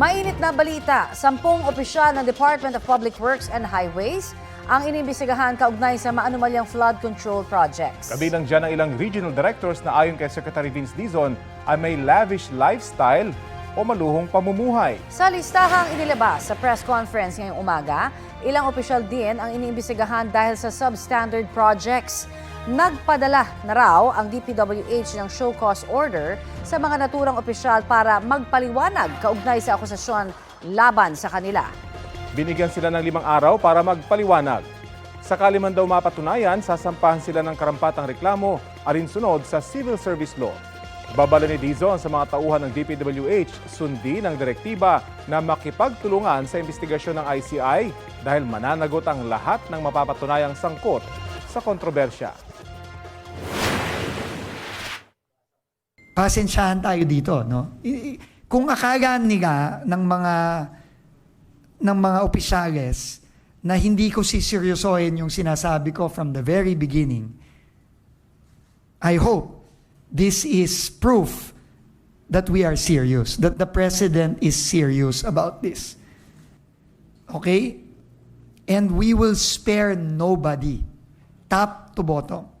Mainit na balita, sampung opisyal ng Department of Public Works and Highways ang inimbestigahan kaugnay sa maanumalyang flood control projects. Kabilang dyan ang ilang regional directors na ayon kay Secretary Vince Dizon ay may lavish lifestyle o maluhong pamumuhay. Sa listahang inilabas sa press conference ngayong umaga, ilang opisyal din ang iniimbestigahan dahil sa substandard projects. Nagpadala na raw ang DPWH ng show cause order sa mga naturang opisyal para magpaliwanag kaugnay sa akusasyon laban sa kanila. Binigyan sila ng limang araw para magpaliwanag. Sakali man daw mapatunayan, sasampahan sila ng karampatang reklamo alinsunod sa civil service law. Babala ni Dizon sa mga tauhan ng DPWH, sundin ang direktiba na makipagtulungan sa investigasyon ng ICI dahil mananagot ang lahat ng mapapatunayang sangkot sa kontrobersya. Pasensyahan tayo dito, no? Kung akala nila ng mga ng mga opisyales na hindi ko siseryosohin yung sinasabi ko from the very beginning, I hope this is proof that we are serious, that the President is serious about this. Okay? And we will spare nobody, top to bottom.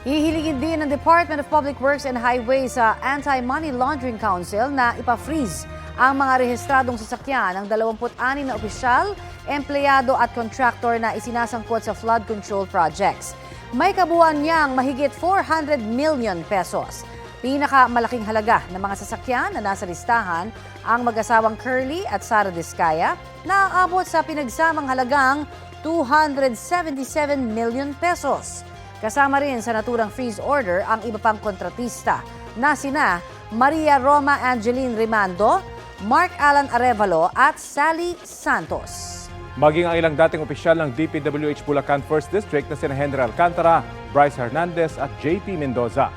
Hihiligin din ng Department of Public Works and Highways sa Anti-Money Laundering Council na ipa-freeze ang mga rehistradong sasakyan ng 26 na opisyal, empleyado at contractor na isinasangkot sa flood control projects. May kabuuan niyang mahigit 400 million pesos. Pinakamalaking halaga ng mga sasakyan na nasa listahan ang mag-asawang Curly at Sara Diskaya na aabot sa pinagsamang halagang 277 million pesos. Kasama rin sa naturang freeze order ang iba pang kontratista na sina Maria Roma Angeline Rimando, Mark Alan Arevalo at Sally Santos. Maging ang ilang dating opisyal ng DPWH Bulacan 1st District na sina Henry Alcantara, Bryce Hernandez at JP Mendoza.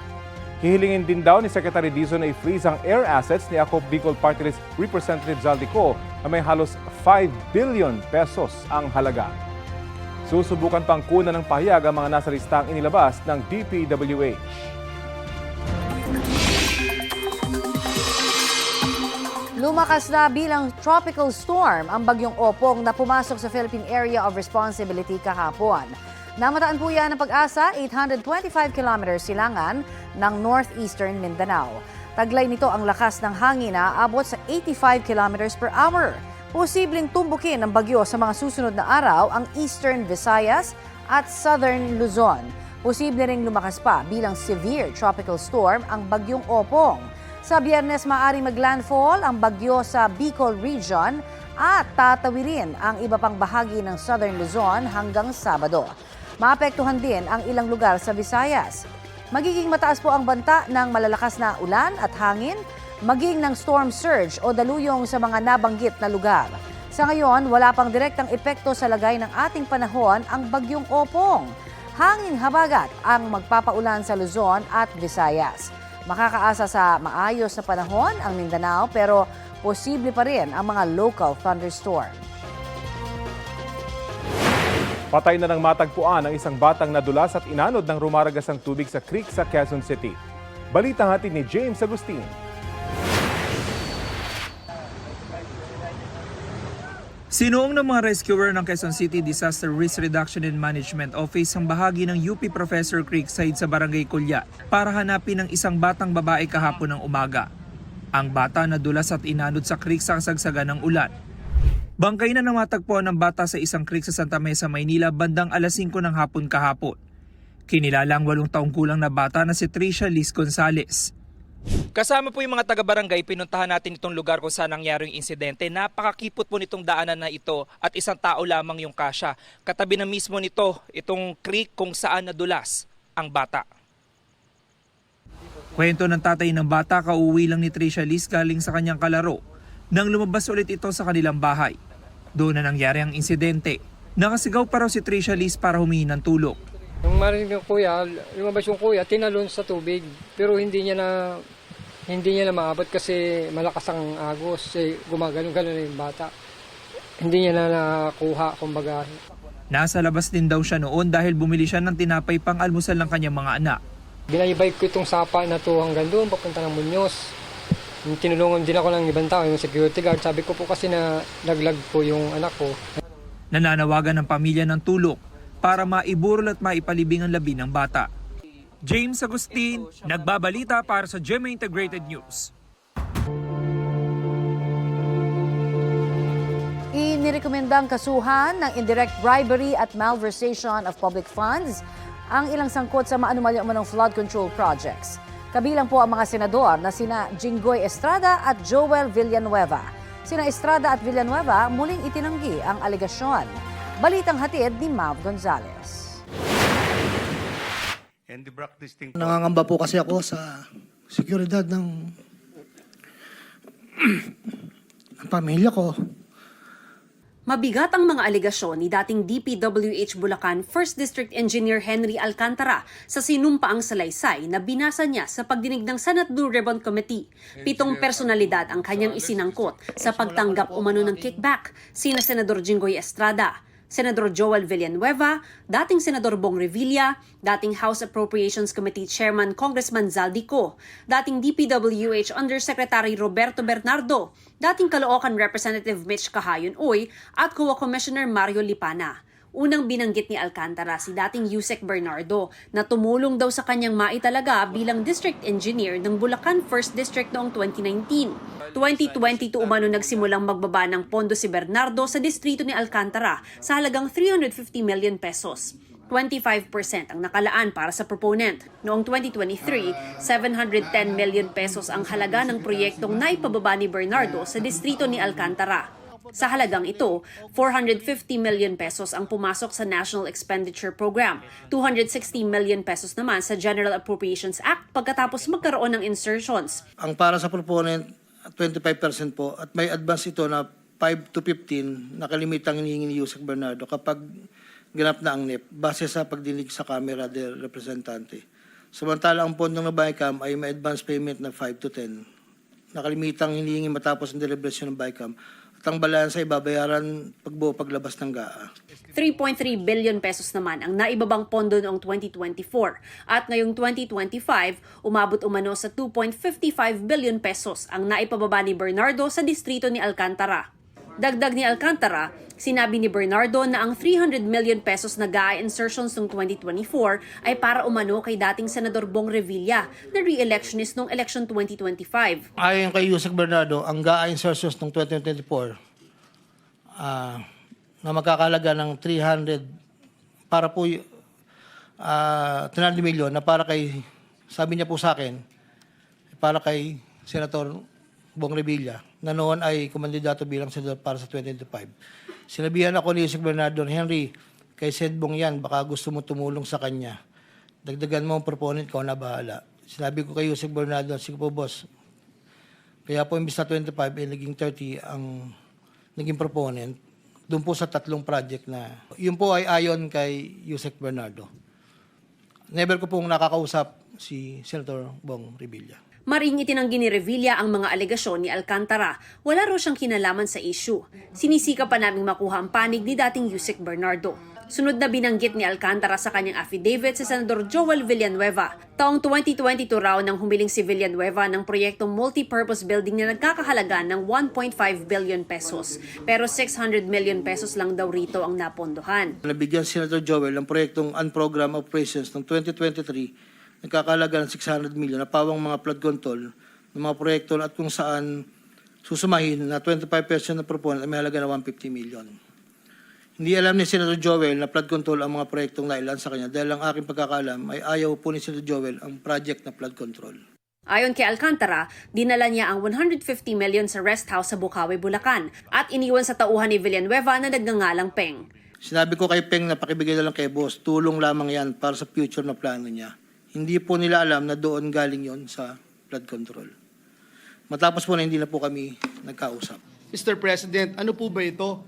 Hihilingin din daw ni Secretary Dizon na i-freeze ang air assets ni Ako Bicol Party List Representative Zaldico na may halos 5 billion pesos ang halaga. Susubukan pang kuna ng pahayag ang mga nasa listang inilabas ng DPWH. Lumakas na bilang tropical storm ang bagyong Opong na pumasok sa Philippine Area of Responsibility kahapon. Namataan po yan ng pag-asa 825 kilometers silangan ng northeastern Mindanao. Taglay nito ang lakas ng hangin na abot sa 85 kilometers per hour. Posibleng tumbukin ng bagyo sa mga susunod na araw ang eastern Visayas at southern Luzon. Posible ring lumakas pa bilang severe tropical storm ang bagyong Opong. Sa biyernes, maaari maglandfall ang bagyo sa Bicol Region at tatawirin ang iba pang bahagi ng Southern Luzon hanggang Sabado. Maapektuhan din ang ilang lugar sa Visayas. Magiging mataas po ang banta ng malalakas na ulan at hangin, maging ng storm surge o daluyong sa mga nabanggit na lugar. Sa ngayon, wala pang direktang epekto sa lagay ng ating panahon ang bagyong Opong. Hangin habagat ang magpapaulan sa Luzon at Visayas. Makakaasa sa maayos na panahon ang Mindanao pero posible pa rin ang mga local thunderstorm. Patay na ng matagpuan ang isang batang nadulas at inanod ng rumaragasang tubig sa creek sa Quezon City. Balitang hatid ni James Agustin. Sinuong ng mga rescuer ng Quezon City Disaster Risk Reduction and Management Office ang bahagi ng UP Professor Creekside sa Barangay Kulya para hanapin ang isang batang babae kahapon ng umaga. Ang bata nadulas at inanod sa creek sa kasagsagan ng ulan. Bangkay na namatagpuan ng bata sa isang creek sa Santa Mesa, Maynila bandang alas 5 ng hapon kahapon. Kinilala ang walong taong kulang na bata na si Tricia Liz Gonzalez. Kasama po yung mga taga-barangay, pinuntahan natin itong lugar kung saan nangyari yung insidente. Napakakipot po nitong daanan na ito at isang tao lamang yung kasya. Katabi na mismo nito, itong creek kung saan nadulas ang bata. Kwento ng tatay ng bata, kauwi lang ni Tricia Liz galing sa kanyang kalaro. Nang lumabas ulit ito sa kanilang bahay. Doon na nangyari ang insidente. Nakasigaw pa raw si Tricia Liz para humingi ng tulong. Nung marinig ng kuya, lumabas yung kuya, tinalon sa tubig. Pero hindi niya na hindi niya na maabot kasi malakas ang agos. Eh, gumagano-gano na yung bata. Hindi niya na nakuha, kumbaga. Nasa labas din daw siya noon dahil bumili siya ng tinapay pang almusal ng kanyang mga anak. Binaybay ko itong sapa na to hanggang doon, papunta ng Muñoz. Tinulungan din ako ng ibang tao, yung security guard. Sabi ko po kasi na laglag po yung anak ko. Nananawagan ng pamilya ng tulong para maiburol at maipalibing ang labi ng bata. James Agustin, nagbabalita para sa GMA Integrated News. Inirekomendang kasuhan ng indirect bribery at malversation of public funds ang ilang sangkot sa maanumalyo umanong flood control projects. Kabilang po ang mga senador na sina Jinggoy Estrada at Joel Villanueva. Sina Estrada at Villanueva muling itinanggi ang alegasyon. Balitang hatid ni Mav Gonzalez. and the blacklisting Nangangamba po kasi ako sa seguridad ng, ng pamilya ko. Mabigat ang mga alegasyon ni dating DPWH Bulacan 1st District Engineer Henry Alcantara sa sinumpaang salaysay na binasa niya sa pagdinig ng Senate Blue Ribbon Committee. Pitong personalidad ang kanyang isinangkot sa pagtanggap umano ng kickback, sina Senador Jinggoy Estrada, Senador Joel Villanueva, dating Senador Bong Revilla, dating House Appropriations Committee Chairman Congressman Zaldico, dating DPWH Undersecretary Roberto Bernardo, dating Caloocan Representative Mitch Kahayon Uy, at COA Commissioner Mario Lipana. Unang binanggit ni Alcantara si dating Yusek Bernardo na tumulong daw sa kanyang maitalaga bilang district engineer ng Bulacan 1st District noong 2019. 2022 umano nagsimulang magbaba ng pondo si Bernardo sa distrito ni Alcantara sa halagang 350 million pesos. 25% ang nakalaan para sa proponent. Noong 2023, 710 million pesos ang halaga ng proyektong naipababa ni Bernardo sa distrito ni Alcantara. Sa halagang ito, 450 million pesos ang pumasok sa National Expenditure Program, 260 million pesos naman sa General Appropriations Act pagkatapos magkaroon ng insertions. Ang para sa proponent, 25% po at may advance ito na 5 to 15 na kalimitang hinihingi ni Yusek Bernardo kapag ganap na ang NEP base sa pagdinig sa Camera del Representante. Samantala ang pondong na BICAM ay may advance payment na 5 to 10 na kalimitang hinihingi matapos ang deliberasyon ng BICAM at ang balansa ay babayaran pagbuo paglabas ng GAA. 3.3 billion pesos naman ang naibabang pondo noong 2024 at ngayong 2025 umabot umano sa 2.55 billion pesos ang naipababa ni Bernardo sa distrito ni Alcantara. Dagdag ni Alcantara, sinabi ni Bernardo na ang 300 million pesos na GAA insertions noong 2024 ay para umano kay dating Senador Bong Revilla na re-electionist noong election 2025. Ayon kay Yusek Bernardo, ang GAA insertions ng 2024 ah, na magkakalaga ng 300 para po y- ah 300 milyon na para kay sabi niya po sa akin para kay Senator Bong Revilla na noon ay kumandidato bilang senador para sa 2025. Sinabihan ako ni Yusek Bernardo, Henry, kay Sed Bong yan, baka gusto mo tumulong sa kanya. Dagdagan mo ang proponent ko na bahala. Sinabi ko kay Yusek Bernardo, sige po boss, kaya po imbis na 25, eh, naging 30 ang naging proponent doon po sa tatlong project na yun po ay ayon kay Yusek Bernardo. Never ko pong nakakausap si Senator Bong Revilla. Maring itinanggi ni Revilla ang mga alegasyon ni Alcantara. Wala raw siyang kinalaman sa issue. Sinisika pa naming makuha ang panig ni dating Yusek Bernardo. Sunod na binanggit ni Alcantara sa kanyang affidavit si Senador Joel Villanueva. Taong 2022 raw nang humiling si Villanueva ng proyektong multi-purpose building na nagkakahalaga ng 1.5 billion pesos. Pero 600 million pesos lang daw rito ang napondohan. Nabigyan si Senator Joel ng proyektong Unprogram Operations ng 2023 nagkakalaga ng 600 million na pawang mga flood control ng mga proyekto at kung saan susumahin na 25% na proponent ay may halaga na 150 million. Hindi alam ni Senator Joel na flood control ang mga proyektong nailan sa kanya dahil ang aking pagkakalam ay ayaw po ni Senator Joel ang project na flood control. Ayon kay Alcantara, dinala niya ang 150 million sa rest house sa Bukawi, Bulacan at iniwan sa tauhan ni Villanueva na nagngangalang Peng. Sinabi ko kay Peng na pakibigay na lang kay boss, tulong lamang yan para sa future na plano niya. Hindi po nila alam na doon galing yon sa flood control. Matapos po na hindi na po kami nagkausap. Mr. President, ano po ba ito?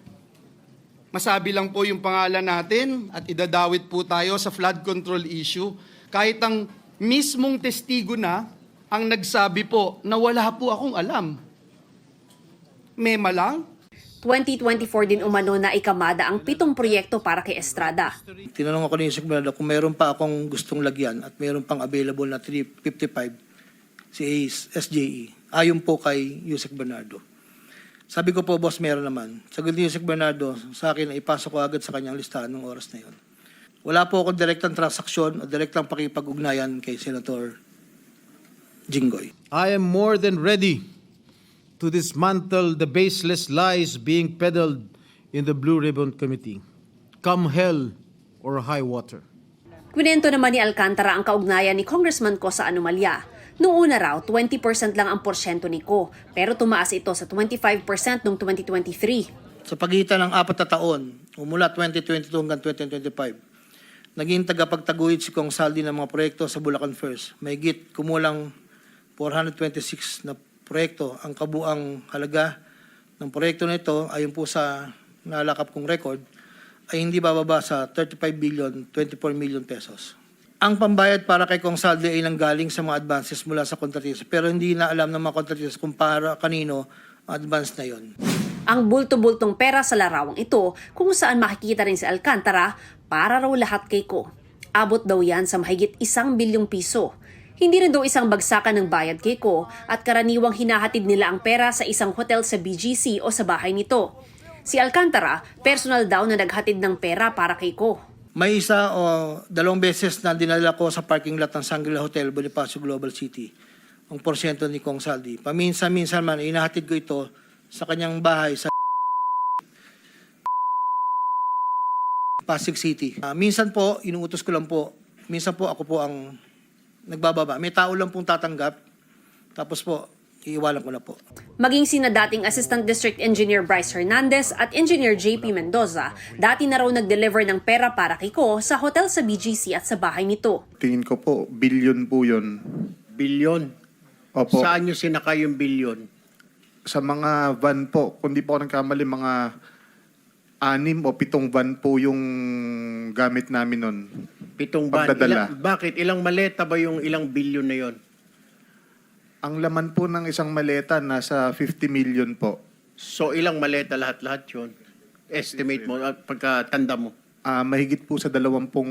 Masabi lang po yung pangalan natin at idadawit po tayo sa flood control issue. Kahit ang mismong testigo na ang nagsabi po na wala po akong alam. Mema lang? 2024 din umano na ikamada ang pitong proyekto para kay Estrada. Tinanong ako ni Bernardo kung meron pa akong gustong lagyan at meron pang available na 355. si SJE. Ayon po kay Yusek Bernardo. Sabi ko po, boss, meron naman. Sagot ni Yusek Bernardo sa akin na ipasok ko agad sa kanyang listahan ng oras na yon. Wala po akong direktang transaksyon o direktang pakipag-ugnayan kay Senator Jinggoy. I am more than ready to dismantle the baseless lies being peddled in the Blue Ribbon Committee. Come hell or high water. Kwinento naman ni Alcantara ang kaugnayan ni Congressman Ko sa anomalya. Noong una raw, 20% lang ang porsyento ni Ko, pero tumaas ito sa 25% noong 2023. Sa pagitan ng apat na taon, umula 2022 hanggang 2025, naging tagapagtaguyod si Kong Saldi ng mga proyekto sa Bulacan First. May git kumulang 426 na proyekto. Ang kabuang halaga ng proyekto na ito, ayon po sa nalakap kong record, ay hindi bababa sa 35 billion 24 million pesos. Ang pambayad para kay Kong Saldi ay nanggaling sa mga advances mula sa kontratista pero hindi na alam ng mga kontratista kung para kanino advance na yon. Ang bulto-bultong pera sa larawang ito kung saan makikita rin si Alcantara para raw lahat kay Ko. Abot daw yan sa mahigit isang bilyong piso. Hindi rin daw isang bagsakan ng bayad kay Ko at karaniwang hinahatid nila ang pera sa isang hotel sa BGC o sa bahay nito. Si Alcantara, personal daw na naghatid ng pera para kay Ko. May isa o dalawang beses na dinala ko sa parking lot ng Shangri-La Hotel, Bonifacio Global City, ang porsyento ni Kong Saldi. Paminsan-minsan man, inahatid ko ito sa kanyang bahay sa Pasig City. Ah, minsan po, inuutos ko lang po. Minsan po, ako po ang nagbababa. May tao lang pong tatanggap. Tapos po, iiwalan ko na po. Maging sina dating Assistant District Engineer Bryce Hernandez at Engineer JP Mendoza, dati na raw nag-deliver ng pera para kay Ko sa hotel sa BGC at sa bahay nito. Tingin ko po, billion po yun. Bilyon. Opo, Saan nyo sinakay yung bilyon? sa mga van po, kung di po ako nagkamali, mga anim o pitong van po yung gamit namin nun. Pitong ban. Pagdadala. Ilang- bakit? Ilang maleta ba yung ilang bilyon na yon? Ang laman po ng isang maleta, nasa 50 million po. So ilang maleta lahat-lahat yun? Estimate mo, at pagkatanda mo. Ah, mahigit po sa dalawampung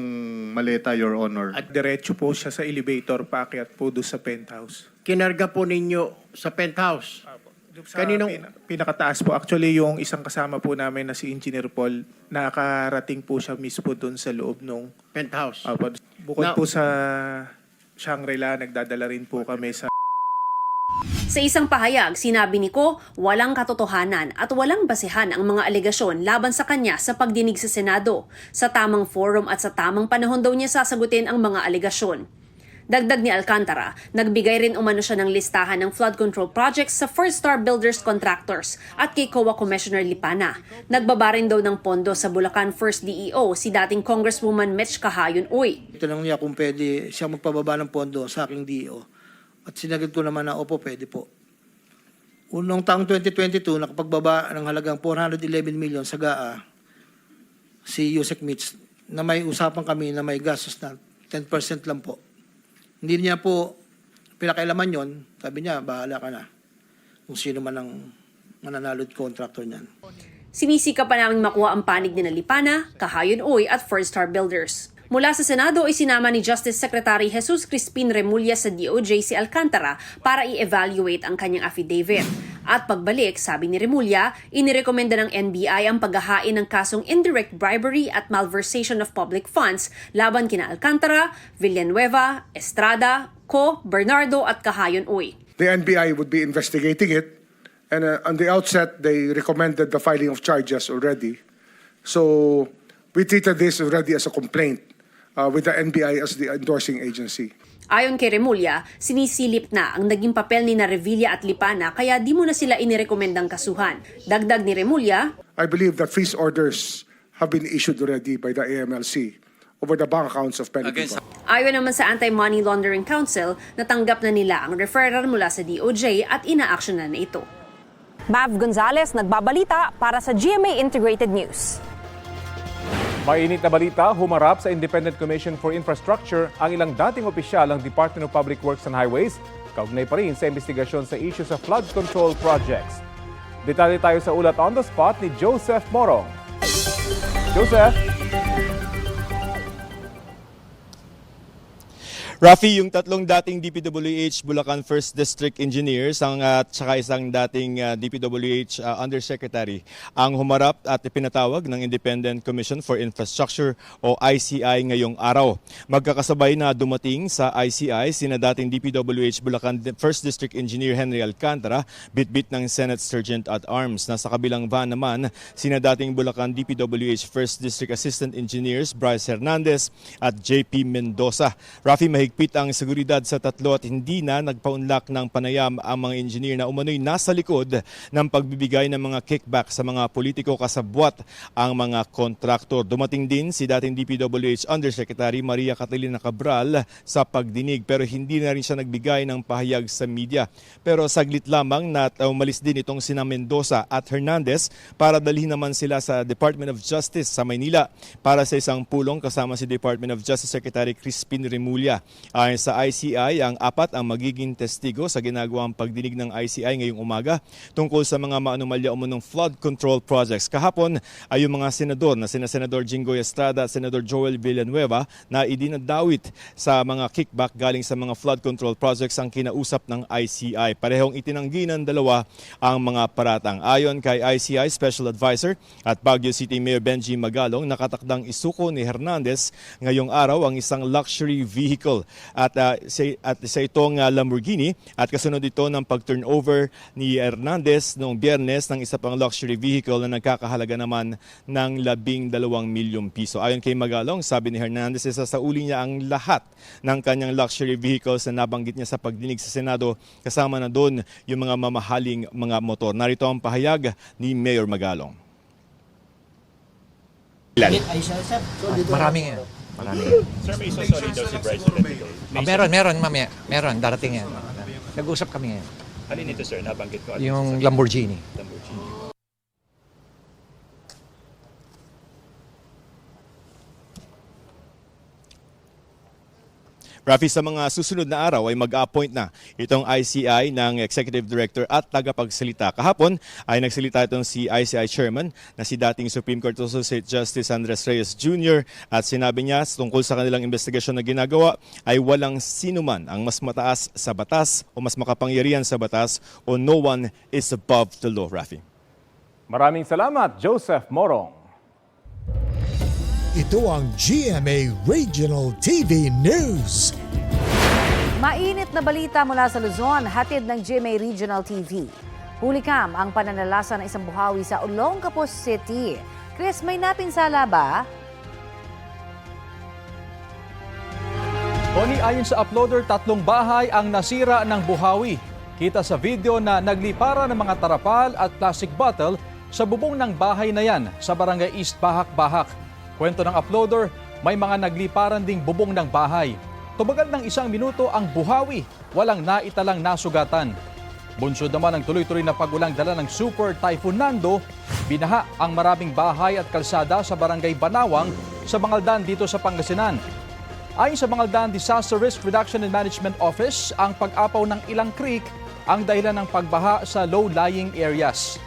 maleta, Your Honor. At diretso po siya sa elevator paakyat po doon sa penthouse. Kinarga po ninyo sa penthouse. Sa Kaninong- pina- pinakataas po. Actually, yung isang kasama po namin na si Engineer Paul, nakarating po siya mismo doon sa loob nung... Penthouse. Apo, bukod Now- po sa Shangri-La, nagdadala rin po kami sa Sa isang pahayag, sinabi ni Ko, walang katotohanan at walang basehan ang mga alegasyon laban sa kanya sa pagdinig sa Senado. Sa tamang forum at sa tamang panahon daw niya sasagutin ang mga alegasyon. Dagdag ni Alcantara, nagbigay rin umano siya ng listahan ng flood control projects sa First Star Builders Contractors at kay COA Commissioner Lipana. Nagbaba rin daw ng pondo sa Bulacan First DEO si dating Congresswoman Mitch Kahayon Uy. Tinanong niya kung pwede siya magpababa ng pondo sa aking DO. At sinagot ko naman na, opo, pwede po. Unong taong 2022, nakapagbaba ng halagang 411 million sa GAA si Yusek Mitch na may usapan kami na may gastos na 10% lang po. Hindi niya po pinakailaman yon. Sabi niya, bahala ka na. Kung sino man ang mananalod contractor niyan. Sinisika pa namin makuha ang panig ni Nalipana, Kahayon Uy at First Star Builders. Mula sa Senado ay sinama ni Justice Secretary Jesus Crispin Remulla sa DOJ si Alcantara para i-evaluate ang kanyang affidavit. At pagbalik, sabi ni Remulla, inirekomenda ng NBI ang paghahain ng kasong indirect bribery at malversation of public funds laban kina Alcantara, Villanueva, Estrada, Co, Bernardo at Kahayon Uy. The NBI would be investigating it, and uh, on the outset, they recommended the filing of charges already. So we treated this already as a complaint uh, with the NBI as the endorsing agency. Ayon kay Remulla, sinisilip na ang naging papel ni na Revilla at Lipana kaya di mo na sila inirekomendang kasuhan. Dagdag ni Remulla, I believe that freeze orders have been issued already by the AMLC over the bank accounts of many people. ayon naman sa Anti-Money Laundering Council, natanggap na nila ang referral mula sa DOJ at ina-action na, na ito. Mav Gonzalez nagbabalita para sa GMA Integrated News. Mainit na balita, humarap sa Independent Commission for Infrastructure ang ilang dating opisyal ng Department of Public Works and Highways, kaugnay pa rin sa investigasyon sa issue sa flood control projects. Detalye tayo sa ulat on the spot ni Joseph Morong. Joseph? Rafi, yung tatlong dating DPWH Bulacan 1st District Engineers ang at saka isang dating uh, DPWH uh, Undersecretary ang humarap at ipinatawag ng Independent Commission for Infrastructure o ICI ngayong araw. Magkakasabay na dumating sa ICI sina dating DPWH Bulacan 1st District Engineer Henry Alcantara, bitbit ng Senate Sergeant at Arms. Nasa kabilang van naman sina dating Bulacan DPWH 1st District Assistant Engineers Bryce Hernandez at JP Mendoza. Rafi, mahigpit ang seguridad sa tatlo at hindi na nagpaunlak ng panayam ang mga engineer na umano'y nasa likod ng pagbibigay ng mga kickback sa mga politiko kasabwat ang mga kontraktor. Dumating din si dating DPWH Undersecretary Maria Catalina Cabral sa pagdinig pero hindi na rin siya nagbigay ng pahayag sa media. Pero saglit lamang na umalis din itong sina Mendoza at Hernandez para dalhin naman sila sa Department of Justice sa Maynila para sa isang pulong kasama si Department of Justice Secretary Crispin Remulla. Ayon sa ICI, ang apat ang magiging testigo sa ginagawang pagdinig ng ICI ngayong umaga tungkol sa mga maanumalya umunong flood control projects. Kahapon ay yung mga senador na sina Senador Jinggoy Estrada at Senador Joel Villanueva na idinadawit sa mga kickback galing sa mga flood control projects ang kinausap ng ICI. Parehong itinanggi ng dalawa ang mga paratang. Ayon kay ICI Special Advisor at Baguio City Mayor Benji Magalong, nakatakdang isuko ni Hernandez ngayong araw ang isang luxury vehicle at, uh, sa, at sa itong uh, Lamborghini at kasunod ito ng pag-turnover ni Hernandez noong biyernes ng isa pang luxury vehicle na nagkakahalaga naman ng labing dalawang milyong piso. Ayon kay Magalong, sabi ni Hernandez, isa sa uli niya ang lahat ng kanyang luxury vehicles na nabanggit niya sa pagdinig sa Senado kasama na doon yung mga mamahaling mga motor. Narito ang pahayag ni Mayor Magalong. Maraming yan. Maraming yan. Sir, may sorry daw si Bryce Ah, meron, meron, mamaya. Meron, darating yan. Nag-usap kami ngayon. Alin ito sir, nabanggit ko. Yung Lamborghini. Rafi, sa mga susunod na araw ay mag-appoint na itong ICI ng Executive Director at tagapagsalita. Kahapon ay nagsalita itong si ICI Chairman na si dating Supreme Court Associate Justice Andres Reyes Jr. at sinabi niya tungkol sa kanilang investigasyon na ginagawa ay walang sinuman ang mas mataas sa batas o mas makapangyarihan sa batas o no one is above the law, Rafi. Maraming salamat, Joseph Morong. Ito ang GMA Regional TV News. Mainit na balita mula sa Luzon, hatid ng GMA Regional TV. Hulikam ang pananalasa ng isang buhawi sa Olongapo City. Chris, may napinsala ba? Tony, ayon sa uploader, tatlong bahay ang nasira ng buhawi. Kita sa video na naglipara ng mga tarapal at plastic bottle sa bubong ng bahay na yan sa barangay East Bahak-Bahak. Kwento ng uploader, may mga nagliparan ding bubong ng bahay. Tumagal ng isang minuto ang buhawi, walang naitalang nasugatan. Bunsod naman ang tuloy-tuloy na pagulang dala ng Super Typhoon Nando, binaha ang maraming bahay at kalsada sa barangay Banawang sa Bangaldan dito sa Pangasinan. Ayon sa Bangaldan Disaster Risk Reduction and Management Office, ang pag-apaw ng ilang creek ang dahilan ng pagbaha sa low-lying areas.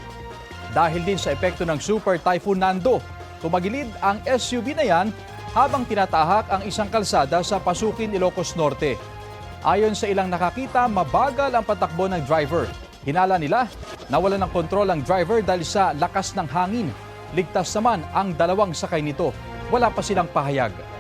Dahil din sa epekto ng Super Typhoon Nando, tumagilid ang SUV na yan habang tinatahak ang isang kalsada sa Pasukin, Ilocos Norte. Ayon sa ilang nakakita, mabagal ang patakbo ng driver. Hinala nila, nawala ng kontrol ang driver dahil sa lakas ng hangin. Ligtas naman ang dalawang sakay nito. Wala pa silang pahayag.